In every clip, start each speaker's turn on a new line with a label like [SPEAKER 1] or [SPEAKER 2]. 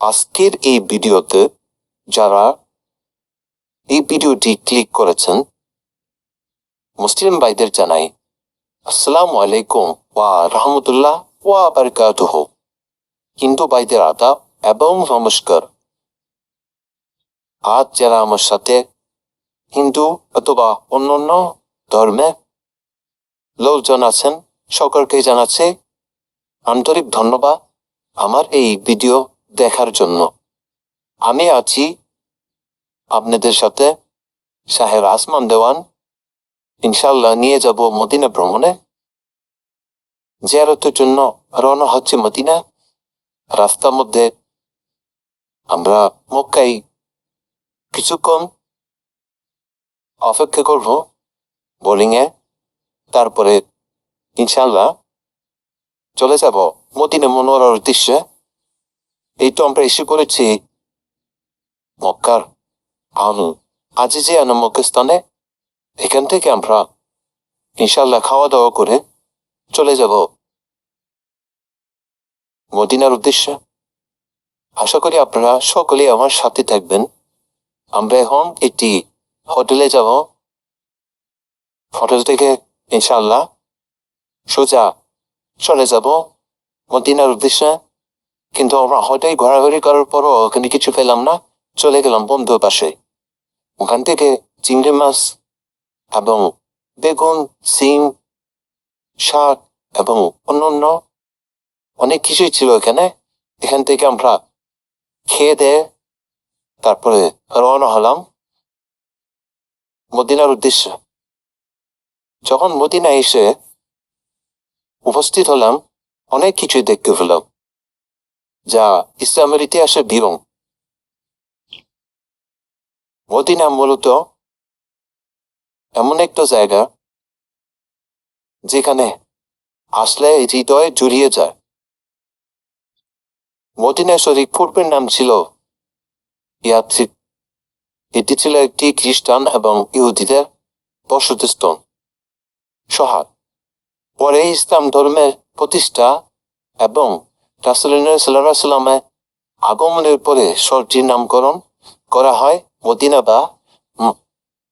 [SPEAKER 1] আজকের এই ভিডিওতে যারা এই ভিডিওটি ক্লিক করেছেন মুসলিম ভাইদের জানাই, আসসালামু আলাইকুম ওয়া রহমতুল্লাহ ওয়া বারকাতুহ। হিন্দু ভাইদের আদাব এবং নমস্কার। আজ যারা আমার সাথে হিন্দু অথবা অন্যান্য ধর্মে লোকজন আছেন, সকলকে জানাচ্ছি আন্তরিক ধন্যবাদ। আমার এই ভিডিও দেখার জন্য। আমি আছি আপনাদের সাথে শাহের আসমান দেওয়ান। ইনশাল্লাহ নিয়ে যাব মদিনা ভ্রমণে। জিয়ারতের জন্য রওনা হচ্ছে মদিনা। রাস্তার মধ্যে আমরা মক্কাই কিছুক্ষণ অপেক্ষা করব বোলিং এ তারপরে ইনশাল্লাহ চলে যাব মদিনা মনোয়ারার উদ্দেশ্যে। এই তো আমরা এসে করেছি। মক্কার আন আজিজে নামক স্থানে এখান থেকে আমরা ইনশাল্লাহ খাওয়া দাওয়া করে চলে যাব। মদিনার উদ্দেশ্যে আশা করি আপনারা সকলে আমার সাথে থাকবেন। আমরা এখন একটি হোটেলে যাব। হোটেল থেকে ইনশাল্লাহ সোজা চলে যাব। মদিনার উদ্দেশ্যে কিন্তু আমরা হঠাৎ ঘোরাঘুরি করার পরও ওখানে কিছু পেলাম না। চলে গেলাম বন্ধুর পাশে। ওখান থেকে চিংড়ি মাছ এবং বেগুন, সিম, শাক এবং অন্যান্য অনেক কিছুই ছিল এখানে। এখান থেকে আমরা খেয়ে দিয়ে তারপরে রওনা হলাম মদিনার উদ্দেশ্যে। যখন মদিনা এসে উপস্থিত হলাম, অনেক কিছুই দেখতে পেলাম। যা ইসলামের ইতিহাসে বিরং মদিনা মূলত এমন একটা জায়গা যেখানে আসলে হৃদয় জুড়িয়ে যায়। মদিনা শরীফ পূর্বের নাম ছিল ইয়াত্রিক এটি ছিল একটি খ্রিস্টান এবং ইহুদিদের বসতিস্থান, শহর। পরে ইসলাম ধর্মের প্রতিষ্ঠা এবং রাসুল্লাহ আগমনের পরে শহরটির নামকরণ করা হয় মদিনা বা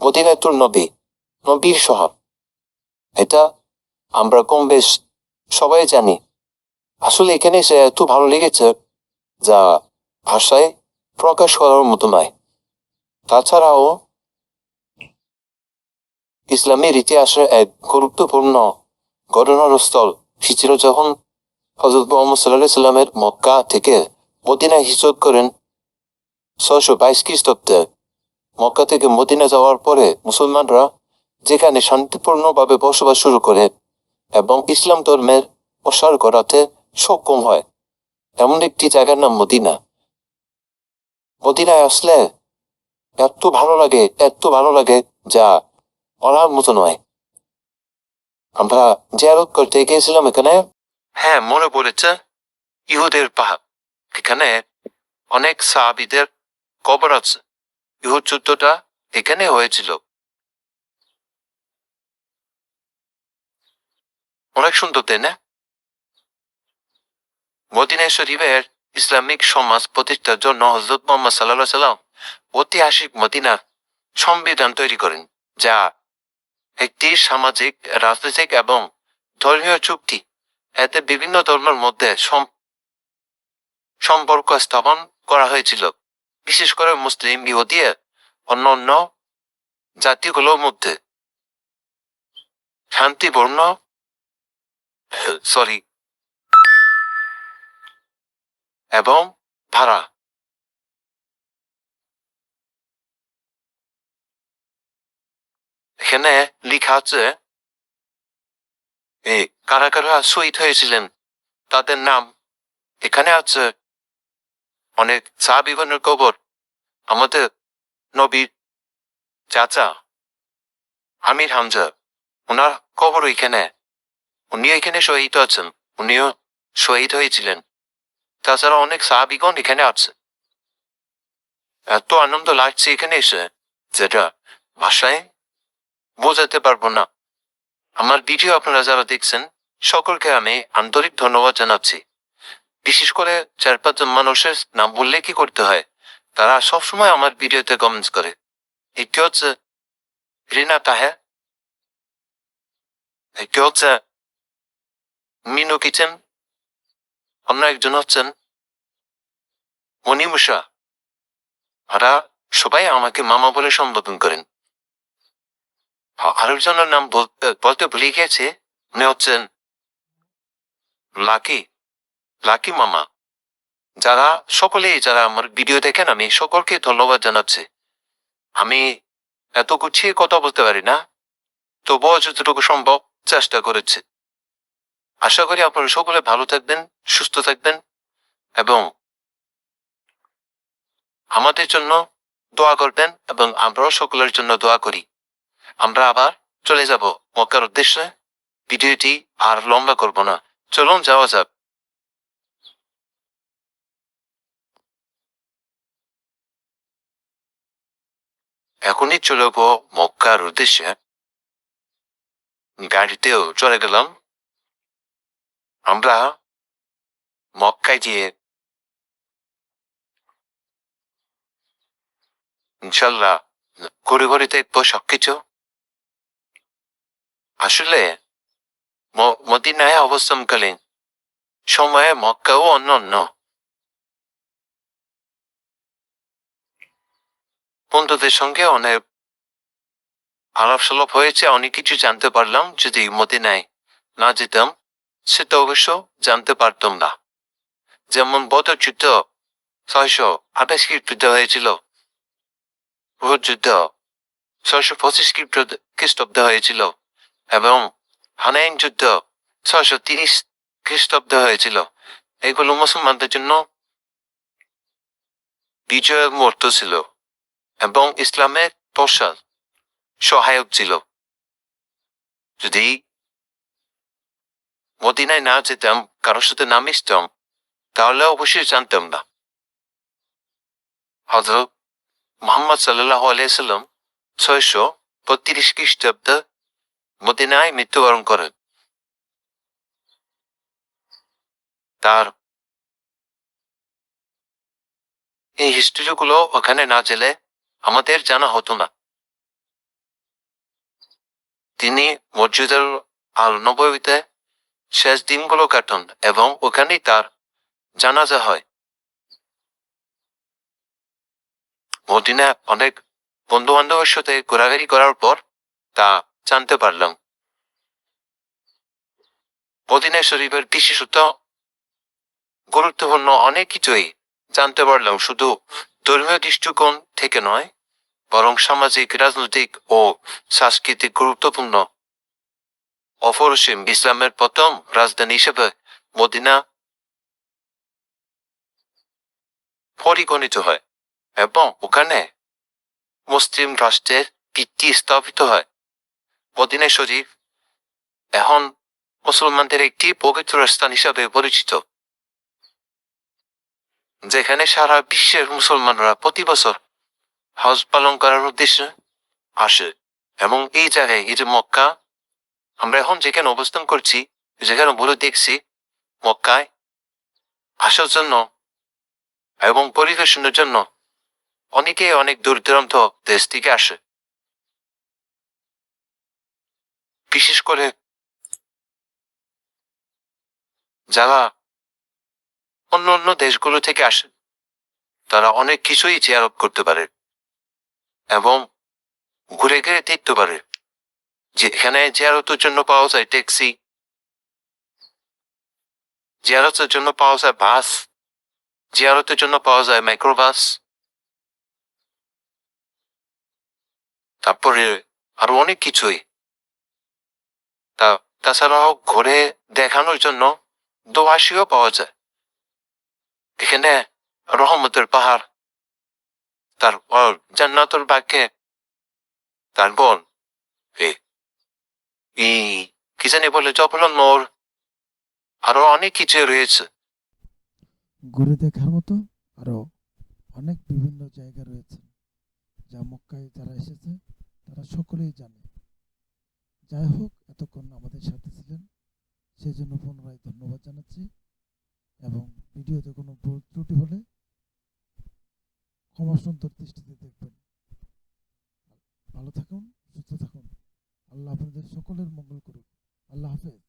[SPEAKER 1] মদিনাতুল নবী, নবীর শহর। এটা আমরা কম বেশ সবাই জানি। আসলে এখানে এসে এত ভালো লেগেছে যা ভাষায় প্রকাশ করার মতো নয়। তাছাড়াও ইসলামের ইতিহাসে এক গুরুত্বপূর্ণ ঘটনার স্থল ছিল যখন হজরত মোহাম্মদ সাল্লাহ সাল্লামের মক্কা থেকে মদিনায় হিজরত করেন ছশো বাইশ খ্রিস্টাব্দে। মক্কা থেকে মদিনা যাওয়ার পরে মুসলমানরা যেখানে শান্তিপূর্ণভাবে বসবাস শুরু করে এবং ইসলাম ধর্মের প্রসার করাতে সক্ষম হয়। এমন একটি জায়গার নাম মদিনা। মদিনায় আসলে এত ভালো লাগে, এত ভালো লাগে যা বলার মতো নয়। আমরা জিয়ারত করতে গিয়েছিলাম এখানে। হ্যাঁ মনে পড়েছে, ইহুদের পাহাড়। এখানে অনেক সাহাবিদের কবর আছে। ইহুদ যুদ্ধটা এখানে হয়েছিল। অনেক সুন্দর, তাই না? মদিনা শরীফের ইসলামিক সমাজ প্রতিষ্ঠার জন্য হজরত মোহাম্মদ সাল্লাহ সাল্লাম ঐতিহাসিক মদিনা সংবিধান তৈরি করেন, যা একটি সামাজিক, রাজনৈতিক এবং ধর্মীয় চুক্তি। এতে বিভিন্ন ধর্মের মধ্যে সম- সম্পর্ক স্থাপন করা হয়েছিল। বিশেষ করে মুসলিম, ইহুদি অন্য অন্য জাতিগুলোর মধ্যে। শান্তিপূর্ণ, সরি, এবং ভাড়া এখানে লিখা আছে এই কারা কারা শহীদ হয়েছিলেন তাদের নাম এখানে আছে। অনেক সাহাবিগণের কবর। আমাদের নবীর চাচা আমির হামজা ওনার কবর এখানে উনিও এখানে শহীদ আছেন। উনিও শহীদ হয়েছিলেন। তাছাড়া অনেক সাহাবিগণ এখানে আছে। এত আনন্দ লাগছে এখানে এসে, যেটা ভাষায় বোঝাতে পারব না। আমার ভিডিও আপনারা যারা দেখছেন সকলকে আমি আন্তরিক ধন্যবাদ জানাচ্ছি। বিশেষ করে চার পাঁচজন মানুষের নাম বললে কি করতে হয়, তারা সবসময় আমার ভিডিওতে কমেন্টস করে। একটি হচ্ছে রিনা তাহে একটি হচ্ছে মিনু কিচেন, অন্য একজন হচ্ছেন মণিমুষা ওরা সবাই আমাকে মামা বলে সম্বোধন করেন। আরেকজনের নাম বলতে ভুলে গেছে উনি হচ্ছেন লাকি লাকি মামা। যারা সকলেই যারা আমার ভিডিও দেখেন, আমি সকলকে ধন্যবাদ জানাচ্ছি। আমি এত গুছিয়ে কথা বলতে পারি না, তবুও যতটুকু সম্ভব চেষ্টা করেছি। আশা করি আপনারা সকলে ভালো থাকবেন, সুস্থ থাকবেন এবং আমাদের জন্য দোয়া করবেন এবং আমরাও সকলের জন্য দোয়া করি। আমরা আবার চলে যাব মক্কার উদ্দেশ্যে। ভিডিওটি আর লম্বা করব না। চলুন, যাওয়া যাক। এখনই চলে যাব মক্কার উদ্দেশ্যে। গাড়িতেও চলে গেলাম। আমরা মক্কায় গিয়ে ইনশাল্লাহ ঘুরে ঘুরে দেখব সবকিছু। আসলে মদিনায় অবস্থানকালীন সময়ে মক্কাও অন্য অন্য বন্ধুদের সঙ্গে অনেক আলাপ সালাপ হয়েছে অনেক কিছু জানতে পারলাম যদি মদিনায় না যেতাম সেটা অবশ্য জানতে পারতাম না যেমন বদর যুদ্ধ ছয়শো আঠাশ খ্রিস্টাব্দ হয়েছিল উহুদ যুদ্ধ ছয়শো পঁচিশ খ্রিস্টাব্দ হয়েছিল এবং হানাইন যুদ্ধ। ছয়শো তিরিশ খ্রিস্টাব্দ হয়েছিল। এগুলো মুসলমানদের জন্য বিজয়ের মুহূর্ত ছিল এবং ইসলামের প্রসার সহায়ক ছিল। যদি মদিনায় না যেতাম, কারোর সাথে না মিশতাম, তাহলে অবশ্যই জানতাম না। হজরত মোহাম্মদ সাল্লাহ আলিয়াল্লাম ছয়শো বত্রিশ খ্রিস্টাব্দে মদিনায় মৃত্যুবরণ করেন। তার এই হিস্ট্রিগুলো ওখানে না জেলে আমাদের জানা হতো না। তিনি মসজিদের আল নবীতে শেষ দিনগুলো কাটান এবং ওখানেই তার জানাজা হয়। মদিনা অনেক বন্ধু বান্ধবের সাথে ঘোরাঘুরি করার পর তা জানতে পারলাম। মদিনা শরীফের বিশেষত গুরুত্বপূর্ণ অনেক কিছুই জানতে পারলাম, শুধু ধর্মীয় দৃষ্টিকোণ থেকে নয়, বরং সামাজিক, রাজনৈতিক ও সাংস্কৃতিক গুরুত্বপূর্ণ। অপরসীম ইসলামের প্রথম রাজধানী হিসেবে মদিনা পরিগণিত হয় এবং ওখানে মুসলিম রাষ্ট্রের ভিত্তি স্থাপিত হয়। মদিনা শরীফ এখন মুসলমানদের একটি পবিত্র স্থান হিসাবে পরিচিত, যেখানে সারা বিশ্বের মুসলমানরা প্রতি বছর হজ পালন করার উদ্দেশ্যে আসে। এবং এই জায়গায়, এই যে মক্কা, আমরা এখন যেখানে অবস্থান করছি, যেখানে বলে দেখছি, মক্কায় আসার জন্য এবং পরিবেশনের জন্য অনেকে অনেক দূর দূরান্ত দেশ থেকে আসে। বিশেষ করে যারা অন্য অন্য দেশগুলো থেকে আসে তারা অনেক কিছুই জিয়ারত করতে পারে এবং ঘুরে ঘুরে দেখতে পারে যে এখানে জিয়ারতের জন্য পাওয়া যায় ট্যাক্সি জিয়ারতের জন্য পাওয়া যায় বাস জিয়ারতের জন্য পাওয়া যায় মাইক্রোবাস তারপরে আরও অনেক কিছুই। তা, তাছাড়াও ঘুরে দেখানোর জন্য দোয়াশিও পাওয়া যায়। এখানে রহমতের পাহাড় তারপর জান্নাতুল বাক্যে তারপর এ- এই কি জানি বলে, জবলন মোর আরও অনেক কিছু রয়েছে।
[SPEAKER 2] ঘুরে দেখার মতো আরও অনেক বিভিন্ন জায়গা রয়েছে, যা মক্কায় যারা এসেছে, তারা সকলেই জানে। যাই হোক, এতক্ষণ আমাদের সাথে ছিলেন। সেই জন্য পুনরায় ধন্যবাদ জানাচ্ছি এবং ভিডিওতে কোনো ভুল ত্রুটি হলে ক্ষমা সুন্দর দৃষ্টিতে দেখবেন। ভালো থাকুন, সুস্থ থাকুন। আল্লাহ আপনাদের সকলের মঙ্গল করুক। আল্লাহ হাফেজ।